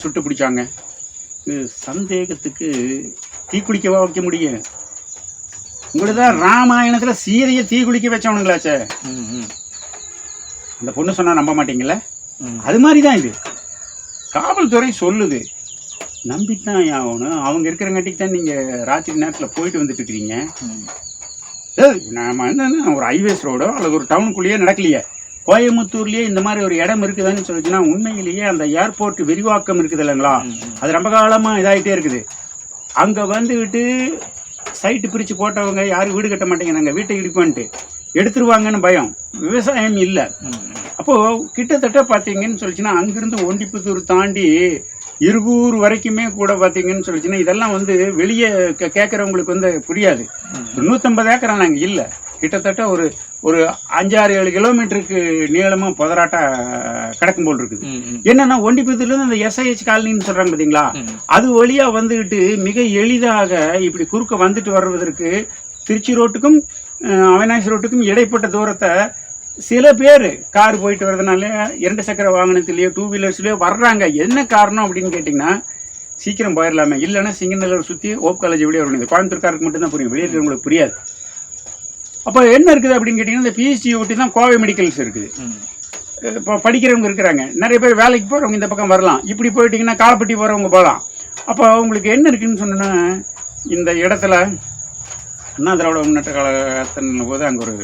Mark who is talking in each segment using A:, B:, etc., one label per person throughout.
A: சுட்டு பிடிச்சாங்க. சந்தேகத்துக்கு தீக்குளிக்கவா வைக்க முடியும்? உங்களுக்கு தான் ராமாயணத்துல சீதையை தீக்குளிக்க வச்சவனுங்களாச்சே. அந்த பொண்ணு சொன்னா நம்ப மாட்டீங்கல்ல?
B: ம்.
A: அது மாதிரி தான் இது. காவல்துறை சொல்லுது. நம்பித்தான் ஆகணும் அவங்க இருக்கிறங்காட்டிக்கு தான் நீங்க ராத்திரி நேரத்தில் போயிட்டு வந்துட்டு இருக்கிறீங்க
B: ம்.
A: ஏய், நாம என்னன்னா ஒரு ஹைவேஸ் ரோடோ அல்லது ஒரு டவுனுக்குள்ளேயே நடக்கலையே. கோயம்புத்தூர்லயே இந்த மாதிரி ஒரு இடம் இருக்குதுன்னு சொல்லிச்சுன்னா உண்மையிலேயே அந்த ஏர்போர்ட் விரிவாக்கம் இருக்குது இல்லைங்களா? அது ரொம்ப காலமா இதாயிட்டே இருக்குது. அங்க வந்துவிட்டு சைட்டு பிரிச்சு போட்டவங்க யாரும் வீடு கட்ட மாட்டேங்கிறாங்க. வீட்டை இடிப்பான்ட்டு எடுத்துருவாங்கன்னு பயம். விவசாயம் இல்லை.
B: ம், ம்.
A: அப்போ கிட்டத்தட்ட பார்த்தீங்கன்னு சொல்லிச்சுன்னா அங்கிருந்து ஒண்டிப்புத்தூர் தாண்டி இருகூர் வரைக்குமே கூட பார்த்தீங்கன்னு சொல்லிச்சுன்னா இதெல்லாம் வந்து வெளியே கேட்கறவங்களுக்கு வந்து புரியாது. நூற்றம்பது ஏக்கர் நாங்கள் இல்லை. கிட்டத்தட்ட ஒரு ஒரு அஞ்சாறு ஏழு கிலோமீட்டருக்கு நீளமாக புதராட்டா கிடக்கும் போல் இருக்குது. என்னன்னா ஒண்டிப்புத்தூர்லேருந்து அந்த எஸ்ஐஹெச் காலனின்னு சொல்கிறாங்க பார்த்தீங்களா. அது வழியா வந்துகிட்டு மிக எளிதாக இப்படி குறுக்க வந்துட்டு வர்றதற்கு திருச்சி ரோட்டுக்கும் அவினாசி ரோட்டுக்கும் இடைப்பட்ட தூரத்தை சில பேர் கார் போயிட்டு வர்றதுனால இரண்டு சக்கர வாகனத்திலேயோ டூ வீலர்ஸ்லயோ வர்றாங்க. என்ன காரணம் அப்படின்னு கேட்டிங்கன்னா சீக்கிரம் போயிடலாமே. இல்லைன்னா சிங்கநல்லூர் சுற்றி ஓப் காலேஜ் வெளியே வரணும். இது கோயம்புத்தூர்காருக்கு மட்டும்தான் புரியும். வெளியே இருக்கிறவங்களுக்கு புரியாது. அப்போ என்ன இருக்குது அப்படின்னு கேட்டிங்கன்னா இந்த பிஹெச்டி ஒட்டி தான் கோவை மெடிக்கல்ஸ் இருக்குது. இப்போ படிக்கிறவங்க இருக்கிறாங்க. நிறைய பேர் வேலைக்கு போகிறவங்க இந்த பக்கம் வரலாம். இப்படி போயிட்டீங்கன்னா காலப்பட்டி போகிறவங்க போகலாம். அப்போ உங்களுக்கு என்ன இருக்குன்னு சொன்னா இந்த இடத்துல அண்ணா திராவிட முன்னேற்ற கழகத்தின் போது அங்கே ஒரு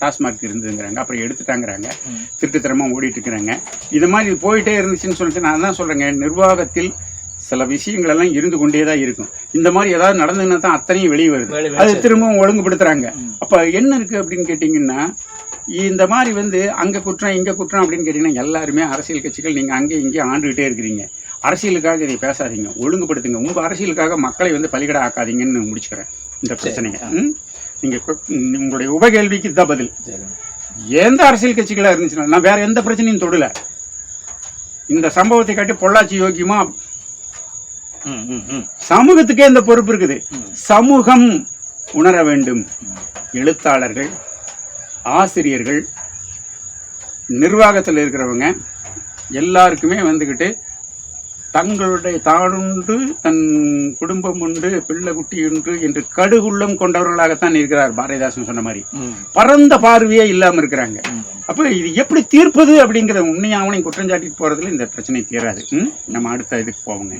A: டாஸ்மார்க் இருந்ததுங்கிறாங்க. அப்புறம் எடுத்துட்டாங்கிறாங்க.
B: ம்.
A: திருட்டுத்தனமாக ஓடிட்டு இருக்கிறாங்க. இது மாதிரி போயிட்டே இருந்துச்சுன்னு சொல்லிட்டு நான் தான் சொல்கிறேங்க நிர்வாகத்தில் சில விஷயங்கள் எல்லாம் இருந்து கொண்டே தான் இருக்கும். இந்த மாதிரி ஏதாவது நடந்ததுன்னா தான் அத்தனையும் வெளியே வருது. அது. திரும்பவும் ஒழுங்குபடுத்துறாங்க. அப்ப என்ன இருக்கு அப்படின்னு கேட்டீங்கன்னா இந்த மாதிரி வந்து அங்க குற்றம் இங்க குற்றம் அப்படின்னு கேட்டீங்கன்னா எல்லாருமே அரசியல் கட்சிகள் நீங்க அங்கே இங்கே ஆண்டுகிட்டே இருக்கிறீங்க. அரசியலுக்காக இதை பேசாதீங்க. ஒழுங்குபடுத்துங்க. உங்க அரசியலுக்காக மக்களை வந்து பலிகடா ஆக்காதீங்கன்னு முடிச்சுக்கிறேன். இந்த பிரச்சனையை? நீங்க உங்களுடைய உபகேள்விக்கு இதுதான் பதில். எந்த அரசியல் கட்சிகளா இருந்துச்சுன்னா நான் வேற எந்த பிரச்சனையும் தொடல. இந்த சம்பவத்தை காட்டி பொள்ளாச்சி யோக்கியமா. சமூகத்துக்கே இந்த பொறுப்பு இருக்குது. சமூகம் உணர வேண்டும். எழுத்தாளர்கள் ஆசிரியர்கள் நிர்வாகத்தில் இருக்கிறவங்க எல்லாருக்குமே வந்துக்கிட்டு தங்களுடைய தானுண்டு தன் குடும்பம் உண்டு பிள்ளை குட்டி உண்டு என்று கடுகுள்ளம் கொண்டவர்களாகத்தான் இருக்கிறார் பாரதிதாசன் சொன்ன மாதிரி. பரந்த பார்வையே இல்லாம இருக்கிறாங்க. அப்போ இது எப்படி தீர்ப்பது அப்படிங்கிற உண்மையை அவனையும் குற்றஞ்சாட்டிட்டு போறதுல இந்த பிரச்சனை தீராது? நம்ம அடுத்த இதுக்கு போவோங்க.